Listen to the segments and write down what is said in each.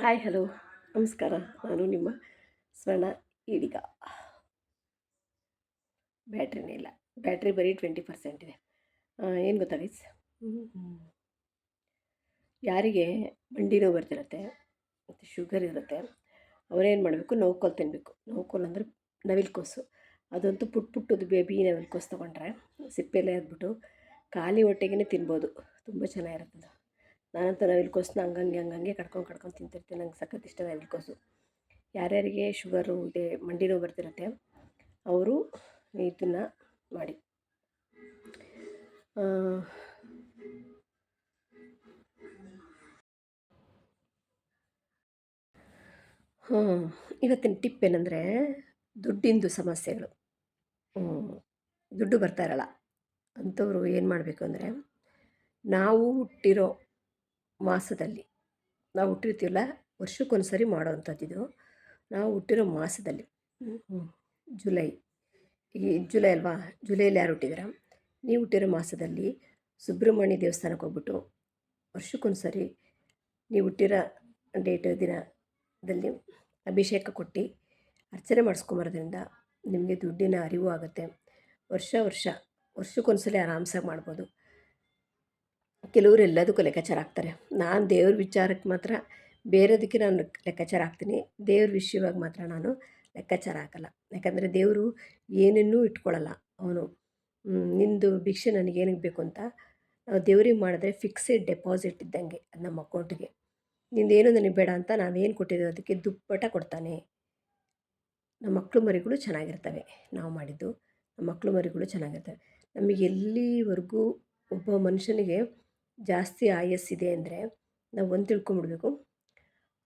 Hi, hello. ನಮಸ್ಕಾರ. ನಾನು ನಿಮ್ಮ ಸ್ವರ್ಣ ಈಡಿಗ. ಬ್ಯಾಟ್ರಿನೇ ಇಲ್ಲ. ಬ್ಯಾಟ್ರಿ ಬರೀ ಟ್ವೆಂಟಿ ಪರ್ಸೆಂಟ್ ಇದೆ. ಏನು ಗೊತ್ತಾ ಗೈಸ್ ಯಾರಿಗೆ ಮಂಡಿ ನೋವು ಬರ್ತಿರುತ್ತೆ, ಮತ್ತು ಶುಗರ್ ಇರುತ್ತೆ, ಅವರೇನು ಮಾಡಬೇಕು? ನೋವುಕೋಲ್ ತಿನ್ನಬೇಕು ನೋವುಕೋಲ್ ಅಂದರೆ ನವಿಲ್ಕೋಸು ಅದಂತೂ ಪುಟ್ ಪುಟ್ಟದು ಬೇಬಿ ನವಿಲ್ಕೋಸು ತೊಗೊಂಡ್ರೆ ಸಿಪ್ಪೆಲೆ ಅಂದ್ಬಿಟ್ಟು ಖಾಲಿ ಹೊಟ್ಟೆಗೇ ತಿನ್ಬೋದು. ತುಂಬ ಚೆನ್ನಾಗಿರುತ್ತೆ ಅದು ನಾನಂತೂ ನವಿಲುಕೋಸನ್ನ ಹಂಗಂಗೆ ಹಂಗಂಗೆ ಕಡ್ಕೊಂಡು ಕಡ್ಕೊಂಡು ತಿಂತಿರ್ತೀನಿ. ನಂಗೆ ಸಖತ್ ಇಷ್ಟ ನವಿಲುಕೋಸು ಯಾರ್ಯಾರಿಗೆ ಶುಗರು ಇದೆ, ಮಂಡಿ ನೋವು ಬರ್ತಿರುತ್ತೆ, ಅವರು ಇದನ್ನು ಮಾಡಿ. ಇವತ್ತಿನ ಟಿಪ್ ಏನಂದರೆ ದುಡ್ಡಿಂದು ಸಮಸ್ಯೆಗಳು. ದುಡ್ಡು ಬರ್ತಾ ಇರಲ್ಲ. ಅಂಥವ್ರು ಏನು ಮಾಡಬೇಕು ಅಂದರೆ ನಾವು ಹುಟ್ಟಿರೋ ಮಾಸದಲ್ಲಿ. ನಾವು ಹುಟ್ಟಿರ್ತೀವಲ್ಲ ವರ್ಷಕ್ಕೊಂದು ಸರಿ ಮಾಡೋವಂಥದ್ದಿದು ನಾವು ಹುಟ್ಟಿರೋ ಮಾಸದಲ್ಲಿ ಜುಲೈ ಈ ಜುಲೈ ಅಲ್ವಾ? ಜುಲೈಯಲ್ಲಿ ಯಾರು ಹುಟ್ಟಿದ್ದೀರ ನೀವು ಹುಟ್ಟಿರೋ ಮಾಸದಲ್ಲಿ ಸುಬ್ರಹ್ಮಣ್ಯ ದೇವಸ್ಥಾನಕ್ಕೆ ಹೋಗ್ಬಿಟ್ಟು ವರ್ಷಕ್ಕೊಂದು ಸರಿ ನೀವು ಹುಟ್ಟಿರೋ ಡೇಟ್ ದಿನದಲ್ಲಿ ಅಭಿಷೇಕ ಕೊಟ್ಟು ಅರ್ಚನೆ ಮಾಡಿಸ್ಕೊಂಬರೋದ್ರಿಂದ ನಿಮಗೆ ದುಡ್ಡಿನ ಅರಿವು ಆಗುತ್ತೆ. ವರ್ಷ ವರ್ಷ ವರ್ಷಕ್ಕೊಂದು ಸಲ ಆರಾಮ್ಸಾಗಿ ಮಾಡ್ಬೋದು. ಕೆಲವರು ಎಲ್ಲದಕ್ಕೂ ಲೆಕ್ಕಾಚಾರ ಹಾಕ್ತಾರೆ ನಾನು ದೇವ್ರ ವಿಚಾರಕ್ಕೆ ಮಾತ್ರ, ಬೇರೆದಕ್ಕೆ ನಾನು ಲೆಕ್ಕಾಚಾರ ಹಾಕ್ತೀನಿ ದೇವ್ರ ವಿಷಯವಾಗಿ ಮಾತ್ರ ನಾನು ಲೆಕ್ಕಾಚಾರ ಹಾಕಲ್ಲ ಯಾಕಂದರೆ ದೇವರು ಏನನ್ನೂ ಇಟ್ಕೊಳ್ಳಲ್ಲ ಅವನು. ನಿಂದು ಭಿಕ್ಷೆ ನನಗೇನಕ್ಕೆ ಬೇಕು ಅಂತ ನಾವು ದೇವ್ರಿಗೆ ಮಾಡಿದ್ರೆ ಫಿಕ್ಸೆಡ್ ಡೆಪಾಸಿಟ್ ಇದ್ದಂಗೆ ಅದು ನಮ್ಮ ಅಕೌಂಟಿಗೆ ನಿಂದೇನು ನನಗೆ ಬೇಡ ಅಂತ ನಾವೇನು ಕೊಟ್ಟಿದ್ದೀವಿ ಅದಕ್ಕೆ ದುಪ್ಪಟ ಕೊಡ್ತಾನೆ. ನಮ್ಮ ಮಕ್ಕಳು ಮರಿಗಳು ಚೆನ್ನಾಗಿರ್ತವೆ ನಾವು ಮಾಡಿದ್ದು. ನಮ್ಮ ಮಕ್ಕಳು ಮರಿಗಳು ಚೆನ್ನಾಗಿರ್ತವೆ. ನಮಗೆ ಎಲ್ಲಿವರೆಗೂ ಒಬ್ಬ ಮನುಷ್ಯನಿಗೆ ಜಾಸ್ತಿ ಆಯಸ್ಸಿದೆ ಅಂದರೆ ನಾವು ಒಂದು ತಿಳ್ಕೊಂಬಿಡ್ಬೇಕು.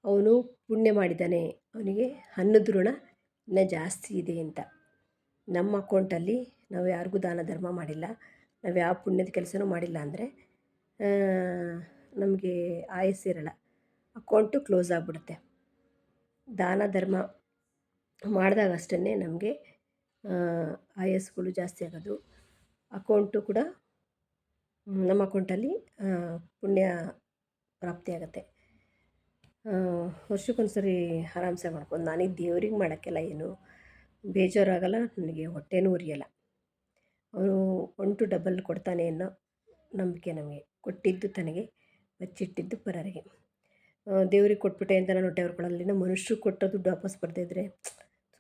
ಅವನು ಪುಣ್ಯ ಮಾಡಿದ್ದಾನೆ, ಅವನಿಗೆ ಅನ್ನದ ಋಣ ಇನ್ನೂ ಜಾಸ್ತಿ ಇದೆ ಅಂತ. ನಮ್ಮ ಅಕೌಂಟಲ್ಲಿ ನಾವು ಯಾರಿಗೂ ದಾನ ಧರ್ಮ ಮಾಡಿಲ್ಲ, ನಾವು ಯಾವ ಪುಣ್ಯದ ಕೆಲಸನೂ ಮಾಡಿಲ್ಲ ಅಂದರೆ ನಮಗೆ ಆಯಸ್ಸಿರಲ್ಲ ಅಕೌಂಟು ಕ್ಲೋಸ್ ಆಗಿಬಿಡುತ್ತೆ. ದಾನ ಧರ್ಮ ಮಾಡಿದಾಗ ಅಷ್ಟೇ ನಮಗೆ ಆಯಸ್ಸುಗಳು ಜಾಸ್ತಿ ಆಗೋದು. ಅಕೌಂಟು ಕೂಡ ನಮ್ಮ ಅಕೌಂಟಲ್ಲಿ ಪುಣ್ಯ ಪ್ರಾಪ್ತಿಯಾಗುತ್ತೆ ವರ್ಷಕ್ಕೊಂದ್ಸರಿ ಆರಾಮ್ಸೆ ಮಾಡ್ಬೋದು ನನಗೆ ದೇವ್ರಿಗೆ ಮಾಡೋಕ್ಕೆಲ್ಲ ಏನು ಬೇಜಾರಾಗಲ್ಲ, ನನಗೆ ಹೊಟ್ಟೆನೂ ಉರಿಯಲ್ಲ. ಅವನು ಒನ್ ಟು ಡಬಲ್ ಕೊಡ್ತಾನೆ ಅನ್ನೋ ನಂಬಿಕೆ ನಮಗೆ. ಕೊಟ್ಟಿದ್ದು ತನಗೆ ಬಚ್ಚಿಟ್ಟಿದ್ದು ಪರರಿಗೆ. ದೇವ್ರಿಗೆ ಕೊಟ್ಬಿಟ್ಟೆ ಅಂತ ನಾನು ಹೊಟ್ಟೆ ನಮ್ಮ ಮನುಷ್ಯರು ಕೊಟ್ಟ ದುಡ್ಡು ವಾಪಸ್ ಬರ್ದಿದ್ರೆ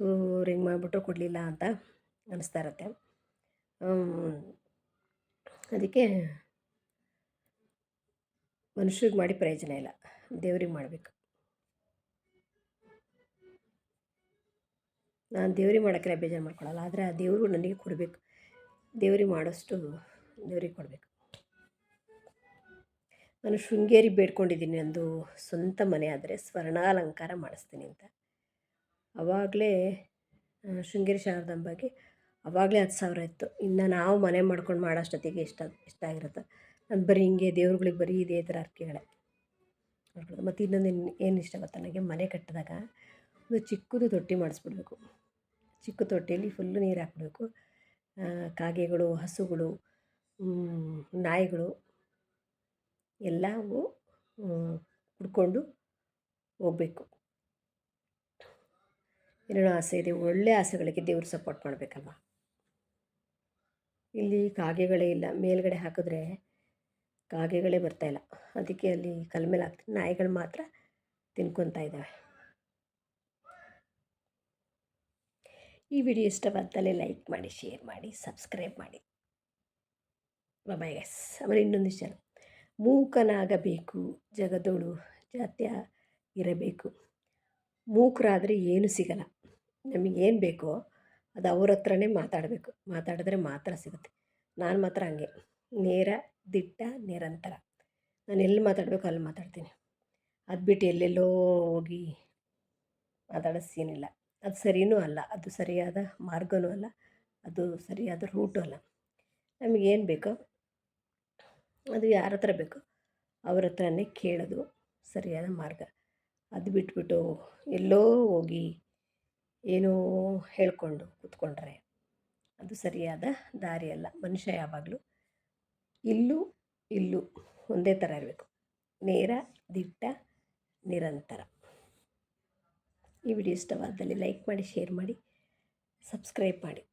ಸೊ ಹಿಂಗೆ ಮಾಡಿಬಿಟ್ಟು ಕೊಡಲಿಲ್ಲ ಅಂತ ಅನ್ನಿಸ್ತಾ ಇರುತ್ತೆ. ಅದಕ್ಕೆ ಮನುಷ್ಯರಿಗೆ ಮಾಡಿ ಪ್ರಯೋಜನ ಇಲ್ಲ. ದೇವ್ರಿಗೆ ಮಾಡಬೇಕು. ನಾನು ದೇವ್ರಿಗೆ ಮಾಡೋಕ್ಕೆ ಬೇಜಾರು ಮಾಡ್ಕೊಳ್ಳಲ್ಲ ಆದರೆ ಆ ದೇವರು ನನಗೆ ಕೊಡಬೇಕು. ದೇವ್ರಿಗೆ ಮಾಡೋಷ್ಟು ದೇವ್ರಿಗೆ ಕೊಡಬೇಕು. ನಾನು ಶೃಂಗೇರಿ ಬೇಡ್ಕೊಂಡಿದ್ದೀನಿ ನಂದು ಸ್ವಂತ ಮನೆ ಆದರೆ ಸ್ವರ್ಣಾಲಂಕಾರ ಮಾಡಿಸ್ತೀನಿ ಅಂತ. ಆವಾಗಲೇ ಶೃಂಗೇರಿ ಶಾರದಾಂಬಾಗೆ ಆವಾಗಲೇ ಹತ್ತು ಸಾವಿರ ಇತ್ತು. ಇನ್ನು ನಾವು ಮನೆ ಮಾಡ್ಕೊಂಡು ಮಾಡೋಷ್ಟೊತ್ತಿಗೆ ಇಷ್ಟ ಇಷ್ಟ ಆಗಿರುತ್ತೆ. ಅದು ಬರೀ ಹಿಂಗೆ ದೇವ್ರುಗಳಿಗೆ ಬರೀ ಇದೇ ಥರ ಅರ್ಕೆಗಳೇ. ಮತ್ತು ಇನ್ನೊಂದು ಏನು ಏನು ಇಷ್ಟ ಗೊತ್ತಾ ನನಗೆ? ಮನೆ ಕಟ್ಟಿದಾಗ ಒಂದು ಚಿಕ್ಕದು ತೊಟ್ಟಿ ಮಾಡಿಸ್ಬಿಡ್ಬೇಕು. ಚಿಕ್ಕ ತೊಟ್ಟಿಯಲ್ಲಿ ಫುಲ್ಲು ನೀರು ಹಾಕ್ಬಿಡ್ಬೇಕು. ಕಾಗೆಗಳು, ಹಸುಗಳು ನಾಯಿಗಳು ಎಲ್ಲವೂ ಹುಡ್ಕೊಂಡು ಹೋಗಬೇಕು. ಏನೇನೋ ಆಸೆ ಇದೆ? ಒಳ್ಳೆ ಆಸೆಗಳಿಗೆ ದೇವರು ಸಪೋರ್ಟ್ ಮಾಡಬೇಕಲ್ವ? ಇಲ್ಲಿ ಕಾಗೆಗಳೇ ಇಲ್ಲ. ಮೇಲ್ಗಡೆ ಹಾಕಿದ್ರೆ ಕಾಗೆಗಳೇ ಬರ್ತಾಯಿಲ್ಲ ಅದಕ್ಕೆ ಅಲ್ಲಿ ಕಲ್ ಮೇಲೆ ಹಾಕ್ತೀನಿ ನಾಯಿಗಳು ಮಾತ್ರ ತಿನ್ಕೊತಾ ಇದ್ದಾವೆ ಈ ವಿಡಿಯೋ ಇಷ್ಟವಾದಲ್ಲಿ ಲೈಕ್ ಮಾಡಿ, ಶೇರ್ ಮಾಡಿ, ಸಬ್ಸ್ಕ್ರೈಬ್ ಮಾಡಿ. ಬಾಯ್ ಎಸ್ ಆಮೇಲೆ ಇನ್ನೊಂದು ವಿಷಯ. ಮೂಕನಾಗಬೇಕು, ಜಗದೋಳು ಜಾತ್ಯ ಇರಬೇಕು. ಮೂಕರಾದರೆ ಏನು ಸಿಗಲ್ಲ. ನಮಗೇನು ಬೇಕೋ ಅದು ಅವ್ರ ಹತ್ರನೇ ಮಾತಾಡಬೇಕು. ಮಾತಾಡಿದ್ರೆ ಮಾತ್ರ ಸಿಗುತ್ತೆ. ನಾನು ಮಾತ್ರ ಹಂಗೆ. ನೇರ, ದಿಟ್ಟ, ನಿರಂತರ. ನಾನು ಎಲ್ಲಿ ಮಾತಾಡಬೇಕು ಅಲ್ಲಿ ಮಾತಾಡ್ತೀನಿ. ಅದು ಬಿಟ್ಟು ಎಲ್ಲೆಲ್ಲೋ ಹೋಗಿ ಮಾತಾಡೋ ಅದು ಸರಿಯೂ ಅಲ್ಲ. ಅದು ಸರಿಯಾದ ಮಾರ್ಗವೂ ಅಲ್ಲ. ಅದು ಸರಿಯಾದ ರೂಟು ಅಲ್ಲ. ನಮಗೇನು ಬೇಕೋ ಅದು ಯಾರ ಹತ್ರ ಬೇಕೋ ಅವ್ರ ಹತ್ರನೇ ಕೇಳೋದು ಸರಿಯಾದ ಮಾರ್ಗ. ಅದು ಬಿಟ್ಬಿಟ್ಟು ಎಲ್ಲೋ ಹೋಗಿ ಏನೋ ಹೇಳಿಕೊಂಡು ಕೂತ್ಕೊಂಡ್ರೆ ಅದು ಸರಿಯಾದ ದಾರಿ ಅಲ್ಲ ಮನುಷ್ಯ ಯಾವಾಗಲೂ ಇಲ್ಲೂ ಇಲ್ಲೂ ಒಂದೇ ಥರ ಇರಬೇಕು. ನೇರ, ದಿಟ್ಟ, ನಿರಂತರ. ಈ ವಿಡಿಯೋ ಇಷ್ಟವಾದಲ್ಲಿ ಲೈಕ್ ಮಾಡಿ, ಶೇರ್ ಮಾಡಿ, ಸಬ್ಸ್ಕ್ರೈಬ್ ಮಾಡಿ.